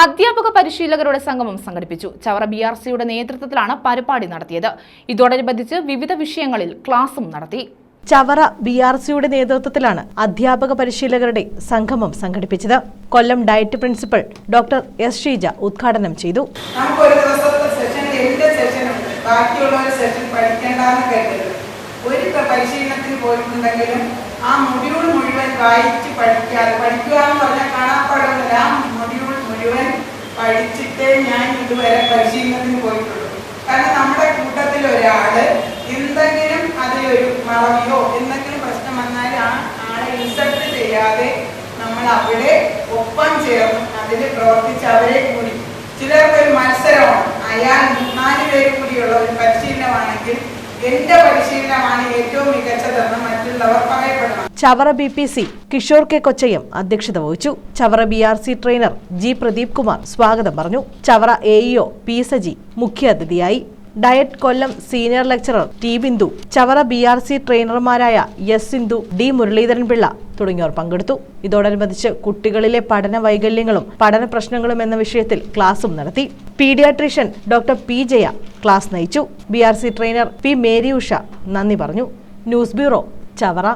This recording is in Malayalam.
അധ്യാപക പരിശീലകരുടെ സംഗമം സംഘടിപ്പിച്ചു. ചവറ ബി ആർ സിയുടെ നേതൃത്വത്തിലാണ് പരിപാടി നടത്തിയത്. ഇതോടനുബന്ധിച്ച് വിവിധ വിഷയങ്ങളിൽ ക്ലാസും നടത്തി. ചവറ ബി ആർ സിയുടെ നേതൃത്വത്തിലാണ് അധ്യാപക പരിശീലകരുടെ സംഗമം സംഘടിപ്പിച്ചത്. Kollam DIET principal doctor S Sheeja ഉദ്ഘാടനം ചെയ്തു. നമുക്ക് ഒരു ദിവസത്തെ സെഷൻ എന്റെ സെഷനുണ്ട് ബാക്കിയുള്ളവർ സെഷൻ പഠിക്കേണ്ടെന്ന് കരുതരുത്. ഒരു പരിശീലനത്തിന് പോയിട്ടുണ്ടെങ്കിലും ആ മൊഡ്യൂൾ മുഴുവൻ വായിച്ച് പഠിക്കാതെ പഠിക്കുക എന്ന് പറഞ്ഞാൽ കാണാപ്പാടുന്നില്ല ആ മൊഡ്യൂൾ മുഴുവൻ പഠിച്ചിട്ടേ ഞാൻ ഇതുവരെ പരിശീലനത്തിന് പോയിട്ടുള്ളൂ. കാരണം നമ്മുടെ കൂട്ടത്തിൽ ഒരാൾ എന്തെങ്കിലും അതിലൊരു മറവിയോ എന്തെങ്കിലും പ്രശ്നം വന്നാൽ ആ ആളെ ഇൻസൾട്ട് ചെയ്യാതെ നമ്മൾ അവിടെ ഒപ്പം ചേർന്ന് അതിൽ പ്രവർത്തിച്ച് അവരെ കൂടി. ചിലർക്ക് ഒരു മത്സരമാണ്. അയാൾ നാല് പേര് കൂടിയുള്ള ഒരു പരിശീലനമാണെങ്കിൽ എന്റെ പരിശീലനമാണ് ഏറ്റവും പറയപ്പെടണം Chavara B P C Kishore K കൊച്ചയും അധ്യക്ഷത വഹിച്ചു. Chavara B R C trainer G Pradeep Kumar സ്വാഗതം പറഞ്ഞു. Chavara A EO P Saji മുഖ്യാതിഥിയായി DIET Kollam senior lecturer T Bindu Chavara B R C ട്രെയിനർമാരായ S Sindhu D Muralidharan Pillai തുടങ്ങിയവർ പങ്കെടുത്തു. ഇതോടനുബന്ധിച്ച് കുട്ടികളിലെ പഠന വൈകല്യങ്ങളും പഠന പ്രശ്നങ്ങളും എന്ന വിഷയത്തിൽ ക്ലാസും നടത്തി. Paediatrician doctor P Jaya class നയിച്ചു. B R C trainer P Mary Usha നന്ദി പറഞ്ഞു. News bureau Chavara.